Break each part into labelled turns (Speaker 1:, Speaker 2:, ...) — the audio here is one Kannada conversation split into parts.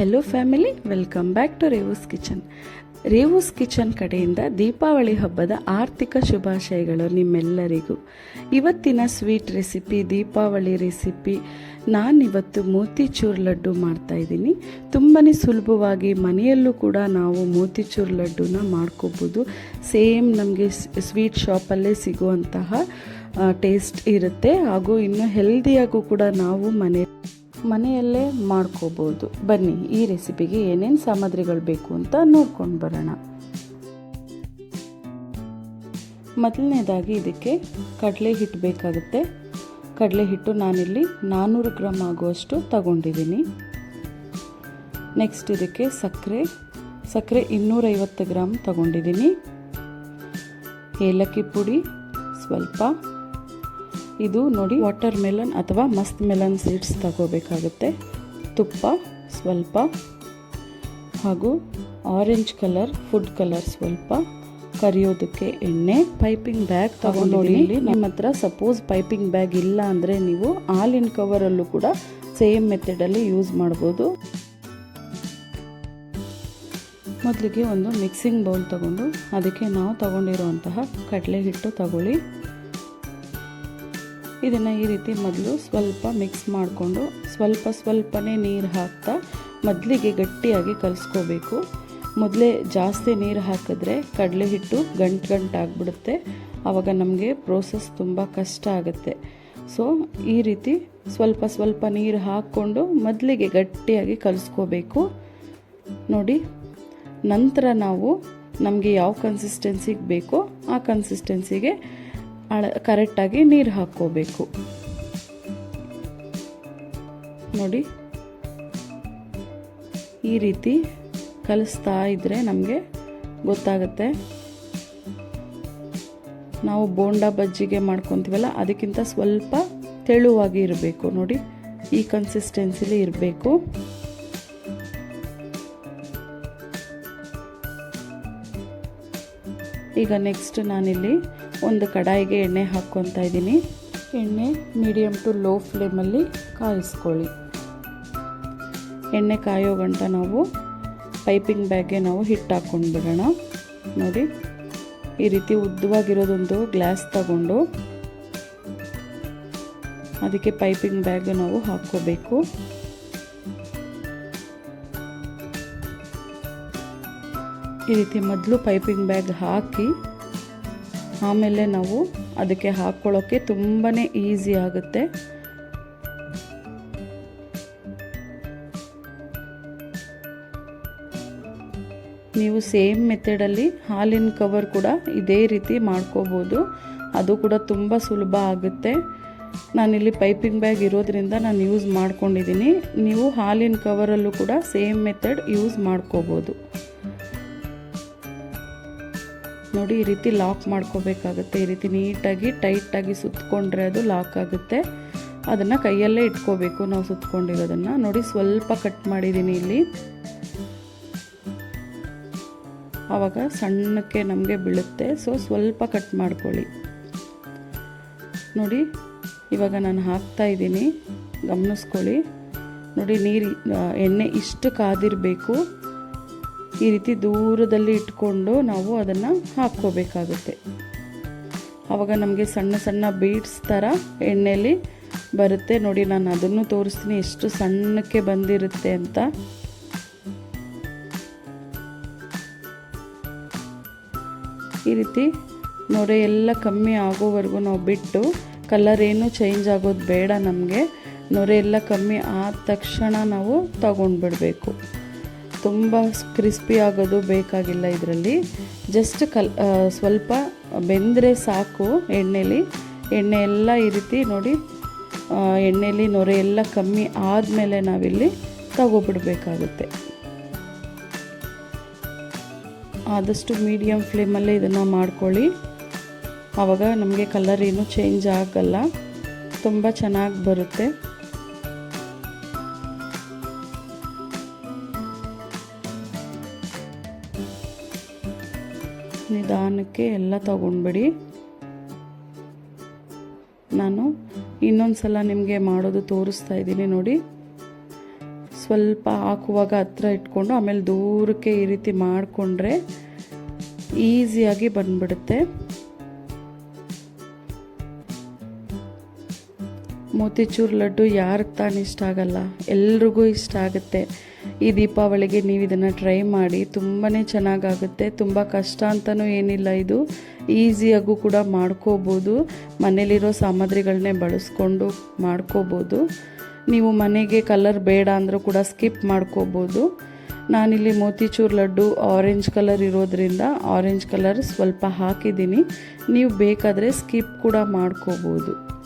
Speaker 1: Hello family welcome back to Revoo's kitchen Revoo's kitchen ಕಡೆಯಿಂದ ದೀಪಾವಳಿ ಹಬ್ಬದ ಆರ್ಥಿಕ ಶುಭಾಶಯಗಳು ನಿಮ್ಮೆಲ್ಲರಿಗೂ. ಇವತ್ತಿನ ಸ್ವೀಟ್ ರೆಸಿಪಿ ದೀಪಾವಳಿ ರೆಸಿಪಿ ನಾನಿವತ್ತು ಮೋತಿಚೂರ್ ಲಡ್ಡು ಮಾಡ್ತಾ ಇದ್ದೀನಿ. ತುಂಬಾ ಸುಲಭವಾಗಿ ಮನೆಯಲ್ಲೂ ಕೂಡ ನಾವು ಮೋತಿಚೂರ್ ಲಡ್ಡುನ ಮಾಡ್ಕೋಬೋದು. ಸೇಮ್ ನಮಗೆ ಸ್ವೀಟ್ ಶಾಪಲ್ಲೇ ಸಿಗುವಂತಹ ಟೇಸ್ಟ್ ಇರುತ್ತೆ. ಹಾಗೂ ಇನ್ನೂ ಹೆಲ್ದಿಯಾಗೂ ಕೂಡ ನಾವು ಮನೆ ಮನೆಯಲ್ಲೇ ಮಾಡ್ಕೋಬೋದು. ಬನ್ನಿ, ಈ ರೆಸಿಪಿಗೆ ಏನೇನು ಸಾಮಗ್ರಿಗಳು ಬೇಕು ಅಂತ ನೋಡ್ಕೊಂಡು ಬರೋಣ. ಮೊದಲನೇದಾಗಿ ಇದಕ್ಕೆ ಕಡಲೆ ಹಿಟ್ಟು ಬೇಕಾಗುತ್ತೆ. ಕಡಲೆ ಹಿಟ್ಟು ನಾನಿಲ್ಲಿ ನಾನ್ನೂರು ಗ್ರಾಮ್ ಆಗುವಷ್ಟು ತಗೊಂಡಿದ್ದೀನಿ. ನೆಕ್ಸ್ಟ್ ಇದಕ್ಕೆ ಸಕ್ಕರೆ. ಸಕ್ಕರೆ ಇನ್ನೂರೈವತ್ತು ಗ್ರಾಮ್ ತಗೊಂಡಿದ್ದೀನಿ. ಏಲಕ್ಕಿ ಪುಡಿ ಸ್ವಲ್ಪ. ಇದು ನೋಡಿ ವಾಟರ್ ಮೆಲನ್ ಅಥವಾ ಮಸ್ತ್ ಮೆಲನ್ ಸೀಡ್ಸ್ ತಗೋಬೇಕಾಗುತ್ತೆ. ತುಪ್ಪ ಸ್ವಲ್ಪ ಹಾಗೂ ಆರೆಂಜ್ ಕಲರ್ ಫುಡ್ ಕಲರ್ ಸ್ವಲ್ಪ. ಕರಿಯೋದಕ್ಕೆ ಎಣ್ಣೆ ಪೈಪಿಂಗ್ ಬ್ಯಾಗ್ ತಗೊಂಡಿದ್ದೀನಿ. ನಿಮ್ಮ ಹತ್ರ ಸಪೋಸ್ ಪೈಪಿಂಗ್ ಬ್ಯಾಗ್ ಇಲ್ಲ ಅಂದರೆ ನೀವು ಹಾಲಿನ ಕವರಲ್ಲೂ ಕೂಡ ಸೇಮ್ ಮೆಥಡಲ್ಲಿ ಯೂಸ್ ಮಾಡಬಹುದು ಮೊದಲಿಗೆ ಒಂದು ಮಿಕ್ಸಿಂಗ್ ಬೌಲ್ ತಗೊಂಡು ಅದಕ್ಕೆ ನಾವು ತಗೊಂಡಿರುವಂತಹ ಕಡಲೆ ಹಿಟ್ಟು ತಗೊಳ್ಳಿ. ಇದನ್ನು ಈ ರೀತಿ ಮೊದಲು ಸ್ವಲ್ಪ ಮಿಕ್ಸ್ ಮಾಡಿಕೊಂಡು ಸ್ವಲ್ಪ ಸ್ವಲ್ಪನೇ ನೀರು ಹಾಕ್ತಾ ಮೊದಲಿಗೆ ಗಟ್ಟಿಯಾಗಿ ಕಲಿಸ್ಕೋಬೇಕು. ಮೊದಲೇ ಜಾಸ್ತಿ ನೀರು ಹಾಕಿದ್ರೆ ಕಡಲೆ ಹಿಟ್ಟು ಗಂಟು ಗಂಟು ಆಗಿಬಿಡುತ್ತೆ. ಆವಾಗ ನಮಗೆ ಪ್ರೋಸೆಸ್ ತುಂಬ ಕಷ್ಟ ಆಗುತ್ತೆ. ಸೊ ಈ ರೀತಿ ಸ್ವಲ್ಪ ಸ್ವಲ್ಪ ನೀರು ಹಾಕ್ಕೊಂಡು ಮೊದಲಿಗೆ ಗಟ್ಟಿಯಾಗಿ ಕಲಿಸ್ಕೋಬೇಕು. ನೋಡಿ, ನಂತರ ನಾವು ನಮಗೆ ಯಾವ ಕನ್ಸಿಸ್ಟೆನ್ಸಿಗೆ ಬೇಕೋ ಆ ಕನ್ಸಿಸ್ಟೆನ್ಸಿಗೆ ಅಳ ಕರೆಕ್ಟಾಗಿ ನೀರು ಹಾಕ್ಕೋಬೇಕು. ನೋಡಿ. ಈ ರೀತಿ ಕಲಿಸ್ತಾ ಇದ್ದರೆ ನಮಗೆ ಗೊತ್ತಾಗುತ್ತೆ. ನಾವು ಬೋಂಡ ಬಜ್ಜಿಗೆ ಮಾಡ್ಕೊತೀವಲ್ಲ, ಅದಕ್ಕಿಂತ ಸ್ವಲ್ಪ ತೆಳುವಾಗಿ ಇರಬೇಕು. ನೋಡಿ, ಈ ಕನ್ಸಿಸ್ಟೆನ್ಸಿಲಿ ಇರಬೇಕು. ಈಗ ನೆಕ್ಸ್ಟ್ ನಾನಿಲ್ಲಿ ಒಂದು ಕಡಾಯಿಗೆ ಎಣ್ಣೆ ಹಾಕ್ಕೊತಾ ಇದ್ದೀನಿ. ಎಣ್ಣೆ ಮೀಡಿಯಮ್ ಟು ಲೋ ಫ್ಲೇಮಲ್ಲಿ ಕಾಯಿಸ್ಕೊಳ್ಳಿ. ಎಣ್ಣೆ ಕಾಯೋ ಗಂಟ ನಾವು ಪೈಪಿಂಗ್ ಬ್ಯಾಗ್ಗೆ ನಾವು ಹಿಟ್ಟು ಹಾಕ್ಕೊಂಡು ಬಿಡೋಣ ನೋಡಿ, ಈ ರೀತಿ ಉದ್ದವಾಗಿರೋದೊಂದು ಗ್ಲಾಸ್ ತಗೊಂಡು ಅದಕ್ಕೆ ಪೈಪಿಂಗ್ ಬ್ಯಾಗ್ ನಾವು ಹಾಕ್ಕೋಬೇಕು. ಈ ರೀತಿ ಮೊದಲು ಪೈಪಿಂಗ್ ಬ್ಯಾಗ್ ಹಾಕಿ ಆಮೇಲೆ ನಾವು ಅದಕ್ಕೆ ಹಾಕ್ಕೊಳ್ಳೋಕ್ಕೆ ತುಂಬಾ ಈಸಿ ಆಗುತ್ತೆ. ನೀವು ಸೇಮ್ ಮೆಥಡಲ್ಲಿ ಹಾಲಿನ ಕವರ್ ಕೂಡ ಇದೇ ರೀತಿ ಮಾಡ್ಕೋಬೋದು. ಅದು ಕೂಡ ತುಂಬ ಸುಲಭ ಆಗುತ್ತೆ. ನಾನಿಲ್ಲಿ ಪೈಪಿಂಗ್ ಬ್ಯಾಗ್ ಇರೋದ್ರಿಂದ ನಾನು ಯೂಸ್ ಮಾಡ್ಕೊಂಡಿದ್ದೀನಿ ನೀವು ಹಾಲಿನ ಕವರಲ್ಲೂ ಕೂಡ ಸೇಮ್ ಮೆಥಡ್ ಯೂಸ್ ಮಾಡ್ಕೋಬೋದು. ನೋಡಿ ಈ ರೀತಿ ಲಾಕ್ ಮಾಡ್ಕೋಬೇಕಾಗುತ್ತೆ. ಈ ರೀತಿ ನೀಟಾಗಿ, ಟೈಟಾಗಿ ಸುತ್ತಕೊಂಡ್ರೆ ಅದು ಲಾಕ್ ಆಗುತ್ತೆ. ಅದನ್ನು ಕೈಯಲ್ಲೇ ಇಟ್ಕೋಬೇಕು ನಾವು ಸುತ್ತಕೊಂಡಿರೋದನ್ನು ನೋಡಿ ಸ್ವಲ್ಪ ಕಟ್ ಮಾಡಿದ್ದೀನಿ ಇಲ್ಲಿ. ಆವಾಗ ಸಣ್ಣಕ್ಕೆ ನಮಗೆ ಬೀಳುತ್ತೆ. ಸೊ ಸ್ವಲ್ಪ ಕಟ್ ಮಾಡ್ಕೊಳ್ಳಿ. ನೋಡಿ, ಇವಾಗ ನಾನು ಹಾಕ್ತಾ ಇದ್ದೀನಿ. ಗಮನಿಸ್ಕೊಳ್ಳಿ. ನೋಡಿ, ನೀರು ಎಣ್ಣೆ ಇಷ್ಟು ಕಾದಿರಬೇಕು. ಈ ರೀತಿ ದೂರದಲ್ಲಿ ಇಟ್ಕೊಂಡು ನಾವು ಅದನ್ನು ಹಾಕ್ಕೋಬೇಕಾಗುತ್ತೆ. ಆವಾಗ ನಮಗೆ ಸಣ್ಣ ಸಣ್ಣ ಬೀಡ್ಸ್ ಥರ ಎಣ್ಣೆಯಲ್ಲಿ ಬರುತ್ತೆ. ನೋಡಿ, ನಾನು ಅದನ್ನು ತೋರಿಸ್ತೀನಿ. ಎಷ್ಟು ಸಣ್ಣಕ್ಕೆ ಬಂದಿರುತ್ತೆ ಅಂತ. ಈ ರೀತಿ ನೊರೆ ಎಲ್ಲ ಕಮ್ಮಿ ಆಗೋವರೆಗೂ ನಾವು ಬಿಟ್ಟು ಕಲರ್ ಏನು ಚೇಂಜ್ ಆಗೋದು ಬೇಡ ನಮಗೆ. ನೊರೆ ಎಲ್ಲ ಕಮ್ಮಿ ಆದ ತಕ್ಷಣ ನಾವು ತಗೊಂಡ್ಬಿಡಬೇಕು. ತುಂಬ ಕ್ರಿಸ್ಪಿ ಆಗೋದು ಬೇಕಾಗಿಲ್ಲ ಇದರಲ್ಲಿ. ಜಸ್ಟ್ ಕಲ್ ಸ್ವಲ್ಪ ಬೆಂದರೆ ಸಾಕು ಎಣ್ಣೆಲಿ. ಎಣ್ಣೆ ಎಲ್ಲ ಈ ರೀತಿ ನೋಡಿ ಎಣ್ಣೆಲಿ ನೊರೆ ಎಲ್ಲ ಕಮ್ಮಿ ಆದಮೇಲೆ ನಾವಿಲ್ಲಿ ತಗೋಬಿಡ್ಬೇಕಾಗುತ್ತೆ. ಆದಷ್ಟು ಮೀಡಿಯಮ್ ಫ್ಲೇಮಲ್ಲೇ ಇದನ್ನು ಮಾಡ್ಕೊಳ್ಳಿ. ಆವಾಗ ನಮಗೆ ಕಲರ್ ಏನು ಚೇಂಜ್ ಆಗಲ್ಲ. ತುಂಬ ಚೆನ್ನಾಗಿ ಬರುತ್ತೆ. ನಿಧಾನಕ್ಕೆ ಎಲ್ಲ ತಗೊಂಡ್ಬಿಡಿ. ನಾನು ಇನ್ನೊಂದು ಸಲ ನಿಮಗೆ ಮಾಡೋದು ತೋರಿಸ್ತಾ ಇದ್ದೀನಿ ನೋಡಿ. ಸ್ವಲ್ಪ ಹಾಕುವಾಗ ಹತ್ರ ಇಟ್ಕೊಂಡು ಆಮೇಲೆ ದೂರಕ್ಕೆ ಈ ರೀತಿ ಮಾಡಿಕೊಂಡ್ರೆ ಈಸಿಯಾಗಿ ಬಂದ್ಬಿಡುತ್ತೆ. ಮೋತಿಚೂರ್ ಲಡ್ಡು ಯಾರಿಗೆ ತಾನು ಇಷ್ಟ ಆಗಲ್ಲ? ಎಲ್ರಿಗೂ ಇಷ್ಟ ಆಗುತ್ತೆ. ಈ ದೀಪಾವಳಿಗೆ ನೀವು ಇದನ್ನು ಟ್ರೈ ಮಾಡಿ ತುಂಬಾ ಚೆನ್ನಾಗಾಗುತ್ತೆ. ತುಂಬ ಕಷ್ಟ ಅಂತಲೂ ಏನಿಲ್ಲ ಇದು. ಈಸಿಯಾಗೂ ಕೂಡ ಮಾಡ್ಕೋಬೋದು. ಮನೇಲಿರೋ ಸಾಮಗ್ರಿಗಳನ್ನೇ ಬಳಸ್ಕೊಂಡು ಮಾಡ್ಕೋಬೋದು. ನೀವು ಮನೆಗೆ ಕಲರ್ ಬೇಡ ಅಂದರೂ ಕೂಡ ಸ್ಕಿಪ್ ಮಾಡ್ಕೋಬೋದು. ನಾನಿಲ್ಲಿ ಮೋತಿಚೂರ್ ಲಡ್ಡು ಆರೆಂಜ್ ಕಲರ್ ಇರೋದ್ರಿಂದ ಆರೆಂಜ್ ಕಲರ್ ಸ್ವಲ್ಪ ಹಾಕಿದ್ದೀನಿ. ನೀವು ಬೇಕಾದರೆ ಸ್ಕಿಪ್ ಕೂಡ ಮಾಡ್ಕೋಬೋದು.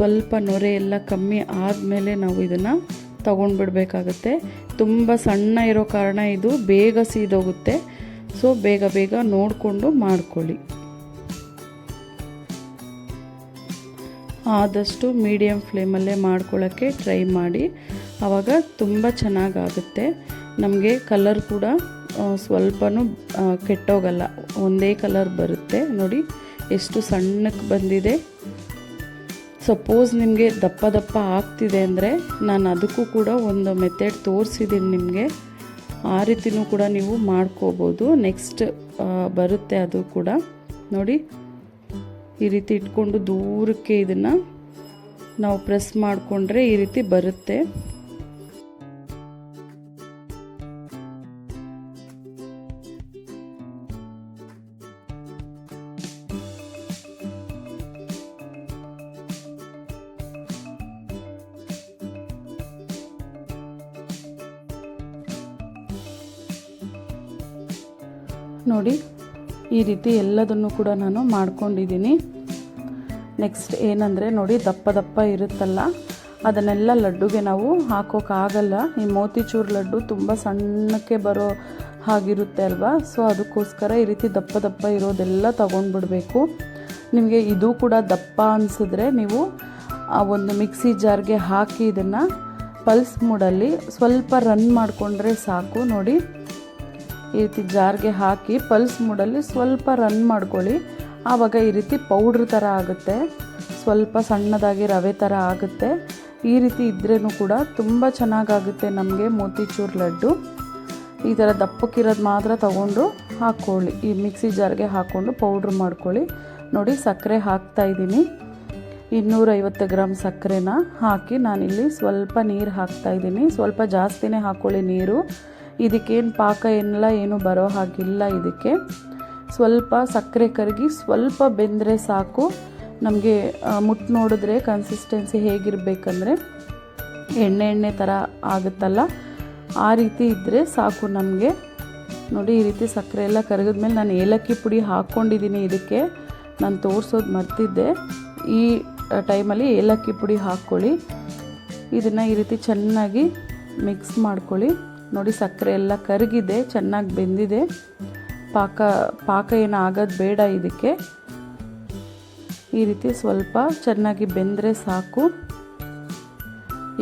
Speaker 1: ಸ್ವಲ್ಪ ನೊರೆ ಎಲ್ಲ ಕಮ್ಮಿ ಆದಮೇಲೆ ನಾವು ಇದನ್ನು ತಗೊಂಡ್ಬಿಡ್ಬೇಕಾಗತ್ತೆ. ತುಂಬ ಸಣ್ಣ ಇರೋ ಕಾರಣ ಇದು ಬೇಗ ಸೀದೋಗುತ್ತೆ. ಸೊ ಬೇಗ ಬೇಗ ನೋಡಿಕೊಂಡು ಮಾಡ್ಕೊಳ್ಳಿ. ಆದಷ್ಟು ಮೀಡಿಯಮ್ ಫ್ಲೇಮಲ್ಲೇ ಮಾಡ್ಕೊಳ್ಳೋಕ್ಕೆ ಟ್ರೈ ಮಾಡಿ. ಆವಾಗ ತುಂಬ ಚೆನ್ನಾಗಾಗುತ್ತೆ. ನಮಗೆ ಕಲರ್ ಕೂಡ ಸ್ವಲ್ಪನೂ ಕೆಟ್ಟೋಗಲ್ಲ. ಒಂದೇ ಕಲರ್ ಬರುತ್ತೆ. ನೋಡಿ, ಎಷ್ಟು ಸಣ್ಣಕ್ಕೆ ಬಂದಿದೆ. ಸಪೋಸ್ ನಿಮಗೆ ದಪ್ಪ ದಪ್ಪ ಆಗ್ತಿದೆ ಅಂದರೆ ನಾನು ಅದಕ್ಕೂ ಕೂಡ ಒಂದು ಮೆಥಡ್ ತೋರಿಸಿದ್ದೀನಿ ನಿಮಗೆ. ಆ ರೀತಿನೂ ಕೂಡ ನೀವು ಮಾಡ್ಕೋಬೋದು. ನೆಕ್ಸ್ಟ್ ಬರುತ್ತೆ ಅದು ಕೂಡ. ನೋಡಿ, ಈ ರೀತಿ ಇಟ್ಕೊಂಡು ದೂರಕ್ಕೆ ಇದನ್ನು ನಾವು ಪ್ರೆಸ್ ಮಾಡಿಕೊಂಡ್ರೆ ಈ ರೀತಿ ಬರುತ್ತೆ. ನೋಡಿ, ಈ ರೀತಿ ಎಲ್ಲದನ್ನು ಕೂಡ ನಾನು ಮಾಡ್ಕೊಂಡಿದ್ದೀನಿ. ನೆಕ್ಸ್ಟ್ ಏನಂದರೆ ನೋಡಿ, ದಪ್ಪ ದಪ್ಪ ಇರುತ್ತಲ್ಲ, ಅದನ್ನೆಲ್ಲ ಲಡ್ಡುಗೆ ನಾವು ಹಾಕೋಕ್ಕಾಗಲ್ಲ. ಈ ಮೋತಿಚೂರು ಲಡ್ಡು ತುಂಬ ಸಣ್ಣಕ್ಕೆ ಬರೋ ಹಾಗಿರುತ್ತೆ ಅಲ್ವಾ? ಸೊ ಅದಕ್ಕೋಸ್ಕರ ಈ ರೀತಿ ದಪ್ಪ ದಪ್ಪ ಇರೋದೆಲ್ಲ ತೊಗೊಂಡ್ಬಿಡಬೇಕು. ನಿಮಗೆ ಇದು ಕೂಡ ದಪ್ಪ ಅನಿಸಿದ್ರೆ ನೀವು ಒಂದು ಮಿಕ್ಸಿ ಜಾರ್ಗೆ ಹಾಕಿ ಇದನ್ನು ಪಲ್ಸ್ ಮೂಡಲ್ಲಿ ಸ್ವಲ್ಪ ರನ್ ಮಾಡಿಕೊಂಡ್ರೆ ಸಾಕು. ನೋಡಿ ಈ ರೀತಿ ಜಾರ್ಗೆ ಹಾಕಿ ಪಲ್ಸ್ ಮೂಡಲ್ಲಿ ಸ್ವಲ್ಪ ರನ್ ಮಾಡ್ಕೊಳ್ಳಿ. ಆವಾಗ ಈ ರೀತಿ ಪೌಡ್ರ್ ಥರ ಆಗುತ್ತೆ. ಸ್ವಲ್ಪ ಸಣ್ಣದಾಗಿ ರವೆ ಥರ ಆಗುತ್ತೆ. ಈ ರೀತಿ ಇದ್ರೂ ಕೂಡ ತುಂಬ ಚೆನ್ನಾಗಾಗುತ್ತೆ ನಮಗೆ ಮೋತಿಚೂರ್ ಲಡ್ಡು. ಈ ಥರ ದಪ್ಪಕ್ಕಿರೋದು ಮಾತ್ರ ತಗೊಂಡು ಹಾಕ್ಕೊಳ್ಳಿ ಈ ಮಿಕ್ಸಿ ಜಾರ್ಗೆ ಹಾಕ್ಕೊಂಡು ಪೌಡ್ರ್ ಮಾಡ್ಕೊಳ್ಳಿ. ನೋಡಿ ಸಕ್ಕರೆ ಹಾಕ್ತಾಯಿದ್ದೀನಿ ಇನ್ನೂರೈವತ್ತು ಗ್ರಾಮ್ ಸಕ್ಕರೆನ ಹಾಕಿ ನಾನಿಲ್ಲಿ ಸ್ವಲ್ಪ ನೀರು ಹಾಕ್ತಾಯಿದ್ದೀನಿ ಸ್ವಲ್ಪ ಜಾಸ್ತಿನೇ ಹಾಕ್ಕೊಳ್ಳಿ ನೀರು. ಇದಕ್ಕೇನು ಪಾಕ ಏನಿಲ್ಲ, ಏನು ಬರೋ ಹಾಗಿಲ್ಲ ಇದಕ್ಕೆ. ಸ್ವಲ್ಪ ಸಕ್ಕರೆ ಕರಗಿ, ಸ್ವಲ್ಪ ಬೆಂದರೆ ಸಾಕು. ನಮಗೆ ಮುಟ್ಟು ನೋಡಿದ್ರೆ ಕನ್ಸಿಸ್ಟೆನ್ಸಿ ಹೇಗಿರಬೇಕಂದ್ರೆ ಎಣ್ಣೆ ಎಣ್ಣೆ ಥರ ಆಗುತ್ತಲ್ಲ, ಆ ರೀತಿ ಇದ್ದರೆ ಸಾಕು ನಮಗೆ. ನೋಡಿ, ಈ ರೀತಿ ಸಕ್ಕರೆ ಎಲ್ಲ ಕರಗಿದ್ಮೇಲೆ ನಾನು ಏಲಕ್ಕಿ ಪುಡಿ ಹಾಕ್ಕೊಂಡಿದ್ದೀನಿ ಇದಕ್ಕೆ. ನಾನು ತೋರಿಸೋದು ಮರ್ತಿದ್ದೆ. ಈ ಟೈಮಲ್ಲಿ ಏಲಕ್ಕಿ ಪುಡಿ ಹಾಕ್ಕೊಳ್ಳಿ. ಇದನ್ನು ಈ ರೀತಿ ಚೆನ್ನಾಗಿ ಮಿಕ್ಸ್ ಮಾಡ್ಕೊಳ್ಳಿ. ನೋಡಿ ಸಕ್ಕರೆ ಎಲ್ಲ ಕರಗಿದೆ, ಚೆನ್ನಾಗಿ ಬೆಂದಿದೆ. ಪಾಕ ಪಾಕ ಏನು ಆಗೋದು ಬೇಡ ಇದಕ್ಕೆ. ಈ ರೀತಿ ಸ್ವಲ್ಪ ಚೆನ್ನಾಗಿ ಬೆಂದರೆ ಸಾಕು.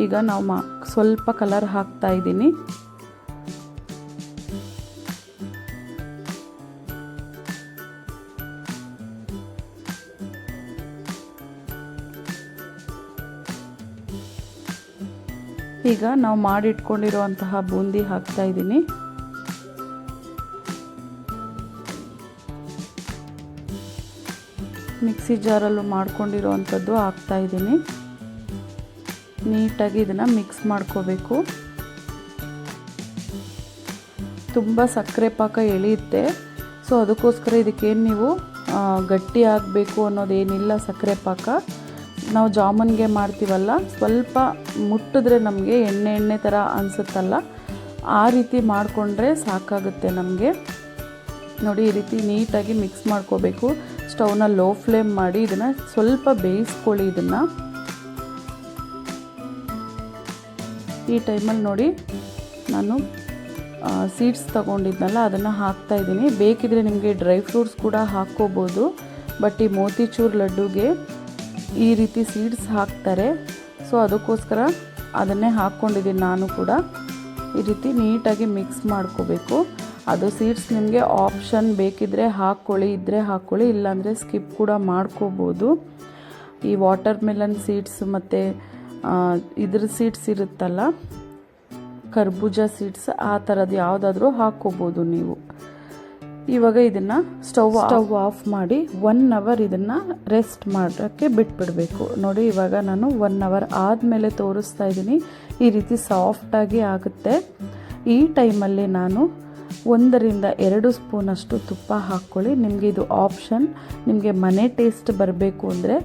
Speaker 1: ಈಗ ನಾವು ಮಾ, ಸ್ವಲ್ಪ ಕಲರ್ ಹಾಕ್ತಾ ಇದ್ದೀನಿ. ಈಗ ನಾವು ಮಾಡಿಟ್ಕೊಂಡಿರುವಂತಹ ಬೂಂದಿ ಹಾಕ್ತಾ ಇದ್ದೀನಿ. ಮಿಕ್ಸಿ ಜಾರಲ್ಲೂ ಮಾಡ್ಕೊಂಡಿರುವಂಥದ್ದು ಹಾಕ್ತಾ ಇದ್ದೀನಿ. ನೀಟಾಗಿ ಇದನ್ನು ಮಿಕ್ಸ್ ಮಾಡ್ಕೋಬೇಕು. ತುಂಬ ಸಕ್ಕರೆ ಪಾಕ ಎಳೆಯುತ್ತೆ. ಸೊ ಅದಕ್ಕೋಸ್ಕರ ಇದಕ್ಕೇನು ನೀವು ಗಟ್ಟಿ ಆಗಬೇಕು ಅನ್ನೋದೇನಿಲ್ಲ ಸಕ್ಕರೆ ಪಾಕ. ನಾವು ಜಾಮೂನ್ಗೆ ಮಾಡ್ತೀವಲ್ಲ, ಸ್ವಲ್ಪ ಮುಟ್ಟಿದ್ರೆ ನಮಗೆ ಎಣ್ಣೆ ಎಣ್ಣೆ ಥರ ಅನಿಸುತ್ತಲ್ಲ, ಆ ರೀತಿ ಮಾಡಿಕೊಂಡ್ರೆ ಸಾಕಾಗುತ್ತೆ ನಮಗೆ. ನೋಡಿ, ಈ ರೀತಿ ನೀಟಾಗಿ ಮಿಕ್ಸ್ ಮಾಡ್ಕೋಬೇಕು. ಸ್ಟವ್ನ ಲೋ ಫ್ಲೇಮ್ ಮಾಡಿ ಇದನ್ನು ಸ್ವಲ್ಪ ಬೇಯಿಸ್ಕೊಳ್ಳಿ ಇದನ್ನು. ಈ ಟೈಮಲ್ಲಿ ನೋಡಿ, ನಾನು ಸೀಡ್ಸ್ ತಗೊಂಡಿದ್ನಲ್ಲ, ಅದನ್ನು ಹಾಕ್ತಾಯಿದ್ದೀನಿ ಬೇಕಿದ್ರೆ ನಿಮಗೆ ಡ್ರೈ ಫ್ರೂಟ್ಸ್ ಕೂಡ ಹಾಕ್ಕೋಬೋದು ಬಟ್ ಈ ಮೋತಿಚೂರ್ ಲಡ್ಡುಗೆ ಈ ರೀತಿ ಸೀಡ್ಸ್ ಹಾಕ್ತಾರೆ. ಸೊ ಅದಕ್ಕೋಸ್ಕರ ಅದನ್ನೇ ಹಾಕ್ಕೊಂಡಿದ್ದೀನಿ ನಾನು ಕೂಡ. ಈ ರೀತಿ ನೀಟಾಗಿ ಮಿಕ್ಸ್ ಮಾಡ್ಕೋಬೇಕು. ಅದು ಸೀಡ್ಸ್ ನಿಮಗೆ ಆಪ್ಷನ್ ಬೇಕಿದ್ದರೆ ಹಾಕ್ಕೊಳ್ಳಿ ಇದ್ದರೆ ಹಾಕ್ಕೊಳ್ಳಿ ಇಲ್ಲಾಂದರೆ ಸ್ಕಿಪ್ ಕೂಡ ಮಾಡ್ಕೋಬೋದು. ಈ ವಾಟರ್ ಮೆಲನ್ ಸೀಡ್ಸ್ ಮತ್ತು ಇದ್ರ ಸೀಡ್ಸ್ ಇರುತ್ತಲ್ಲ, ಕರ್ಬೂಜ ಸೀಡ್ಸ್ ಆ ಥರದ್ದು ಯಾವುದಾದ್ರೂ ಹಾಕ್ಕೋಬೋದು ನೀವು. ಇವಾಗ ಇದನ್ನು ಸ್ಟವ್ ಸ್ಟವ್ ಆಫ್ ಮಾಡಿ ಒನ್ ಅವರ್ ಇದನ್ನು ರೆಸ್ಟ್ ಮಾಡೋಕ್ಕೆ ಬಿಟ್ಬಿಡಬೇಕು. ನೋಡಿ, ಇವಾಗ ನಾನು ಒನ್ ಅವರ್ ಆದಮೇಲೆ ತೋರಿಸ್ತಾ ಇದ್ದೀನಿ ಈ ರೀತಿ ಸಾಫ್ಟಾಗಿ ಆಗುತ್ತೆ. ಈ ಟೈಮಲ್ಲಿ ನಾನು ಒಂದರಿಂದ ಎರಡು ಸ್ಪೂನಷ್ಟು ತುಪ್ಪ ಹಾಕ್ಕೊಳ್ಳಿ. ನಿಮಗೆ ಇದು ಆಪ್ಷನ್ ನಿಮಗೆ ಮನೆ ಟೇಸ್ಟ್ ಬರಬೇಕು ಅಂದರೆ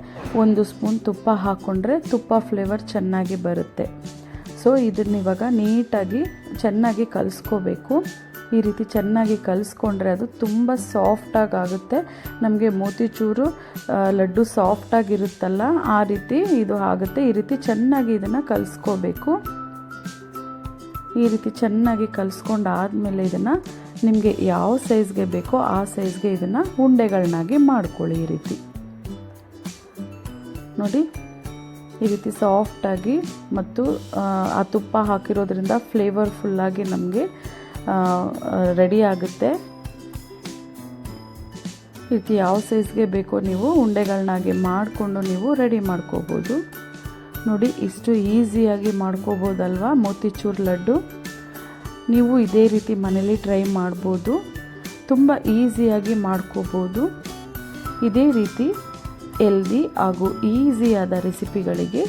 Speaker 1: ಒಂದು ಸ್ಪೂನ್ ತುಪ್ಪ ಹಾಕ್ಕೊಂಡ್ರೆ ತುಪ್ಪ ಫ್ಲೇವರ್ ಚೆನ್ನಾಗಿ ಬರುತ್ತೆ. ಸೊ ಇದನ್ನ ಇವಾಗ ನೀಟಾಗಿ ಚೆನ್ನಾಗಿ ಕಲಿಸ್ಕೋಬೇಕು. ಈ ರೀತಿ ಚೆನ್ನಾಗಿ ಕಲಿಸ್ಕೊಂಡ್ರೆ ಅದು ತುಂಬ ಸಾಫ್ಟಾಗಿ ಆಗುತ್ತೆ ನಮಗೆ ಮೋತಿಚೂರು ಲಡ್ಡು ಸಾಫ್ಟಾಗಿರುತ್ತಲ್ಲ, ಆ ರೀತಿ ಇದು ಆಗುತ್ತೆ. ಈ ರೀತಿ ಚೆನ್ನಾಗಿ ಇದನ್ನು ಕಲಿಸ್ಕೋಬೇಕು. ಈ ರೀತಿ ಚೆನ್ನಾಗಿ ಕಲಿಸ್ಕೊಂಡು ಆದಮೇಲೆ ಇದನ್ನು ನಿಮಗೆ ಯಾವ ಸೈಜ್ಗೆ ಬೇಕೋ ಆ ಸೈಜ್ಗೆ ಇದನ್ನು ಉಂಡೆಗಳನ್ನಾಗಿ ಮಾಡ್ಕೊಳ್ಳಿ ಈ ರೀತಿ. ನೋಡಿ, ಈ ರೀತಿ ಸಾಫ್ಟಾಗಿ ಮತ್ತು, ಆ ತುಪ್ಪ ಹಾಕಿರೋದ್ರಿಂದ ಫ್ಲೇವರ್ಫುಲ್ಲಾಗಿ ನಮಗೆ ರೆಡಿ ಆಗುತ್ತೆ. ಇದಕ್ಕೆ ಯಾವ ಸೈಜ್ಗೆ ಬೇಕೋ ನೀವು ಉಂಡೆಗಳನ್ನಾಗಿ ಮಾಡಿಕೊಂಡು ನೀವು ರೆಡಿ ಮಾಡ್ಕೋಬೋದು. ನೋಡಿ, ಇಷ್ಟು ಈಸಿಯಾಗಿ ಮಾಡ್ಕೋಬೋದಲ್ವಾ? ಮೋತಿಚೂರ್ ಲಡ್ಡು. ನೀವು ಇದೇ ರೀತಿ ಮನೇಲಿ ಟ್ರೈ ಮಾಡ್ಬೋದು. ತುಂಬ ಈಸಿಯಾಗಿ ಮಾಡ್ಕೋಬೋದು. ಇದೇ ರೀತಿ ಎಲ್ದಿ ಹಾಗೂ ಈಸಿಯಾದ ರೆಸಿಪಿಗಳಿಗೆ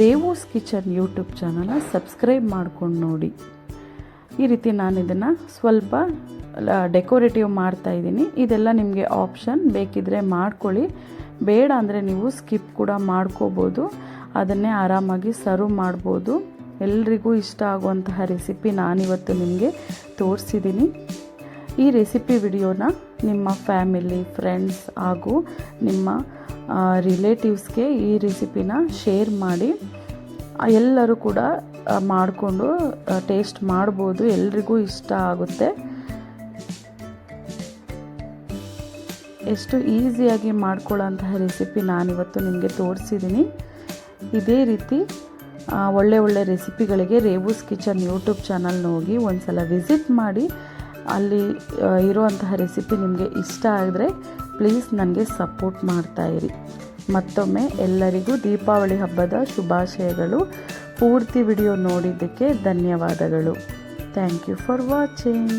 Speaker 1: ರೇವೂಸ್ ಕಿಚನ್ ಯೂಟ್ಯೂಬ್ ಚಾನಲ್ನ ಸಬ್ಸ್ಕ್ರೈಬ್ ಮಾಡ್ಕೊಂಡು ನೋಡಿ. ಈ ರೀತಿ ನಾನು ಇದನ್ನು ಸ್ವಲ್ಪ ಡೆಕೋರೇಟಿವ್ ಮಾಡ್ತಾ ಇದ್ದೀನಿ. ಇದೆಲ್ಲ ನಿಮಗೆ ಆಪ್ಷನ್ ಬೇಕಿದ್ರೆ ಮಾಡ್ಕೊಳ್ಳಿ. ಬೇಡ ಅಂದರೆ ನೀವು ಸ್ಕಿಪ್ ಕೂಡ ಮಾಡ್ಕೋಬೋದು. ಅದನ್ನೇ ಆರಾಮಾಗಿ ಸರ್ವ್ ಮಾಡ್ಬೋದು. ಎಲ್ರಿಗೂ ಇಷ್ಟ ಆಗುವಂತಹ ರೆಸಿಪಿ ನಾನಿವತ್ತು ನಿಮಗೆ ತೋರಿಸಿದ್ದೀನಿ. ಈ ರೆಸಿಪಿ ವಿಡಿಯೋನ ನಿಮ್ಮ ಫ್ಯಾಮಿಲಿ ಫ್ರೆಂಡ್ಸ್ ಹಾಗೂ ನಿಮ್ಮ ರಿಲೇಟಿವ್ಸ್ಗೆ ಈ ರೆಸಿಪಿನ ಶೇರ್ ಮಾಡಿ. ಎಲ್ಲರೂ ಕೂಡ ಮಾಡಿಕೊಂಡು ಟೇಸ್ಟ್ ಮಾಡ್ಬೋದು. ಎಲ್ರಿಗೂ ಇಷ್ಟ ಆಗುತ್ತೆ. ಎಷ್ಟು ಈಸಿಯಾಗಿ ಮಾಡ್ಕೊಳ್ಳೋಂತಹ ರೆಸಿಪಿ ನಾನಿವತ್ತು ನಿಮಗೆ ತೋರಿಸಿದ್ದೀನಿ. ಇದೇ ರೀತಿ ಒಳ್ಳೆ ಒಳ್ಳೆ ರೆಸಿಪಿಗಳಿಗೆ ರೇವೂಸ್ ಕಿಚನ್ ಯೂಟ್ಯೂಬ್ ಚಾನಲ್ನ ಹೋಗಿ ಒಂದು ಸಲ ವಿಸಿಟ್ ಮಾಡಿ. ಅಲ್ಲಿ ಇರುವಂತಹ ರೆಸಿಪಿ ನಿಮಗೆ ಇಷ್ಟ ಆದರೆ ಪ್ಲೀಸ್ ನನಗೆ ಸಪೋರ್ಟ್ ಮಾಡ್ತಾಯಿರಿ ಮತ್ತೊಮ್ಮೆ ಎಲ್ಲರಿಗೂ ದೀಪಾವಳಿ ಹಬ್ಬದ ಶುಭಾಶಯಗಳು. ಪೂರ್ತಿ ವಿಡಿಯೋ ನೋಡಿದ್ದಕ್ಕೆ ಧನ್ಯವಾದಗಳು. Thank you for watching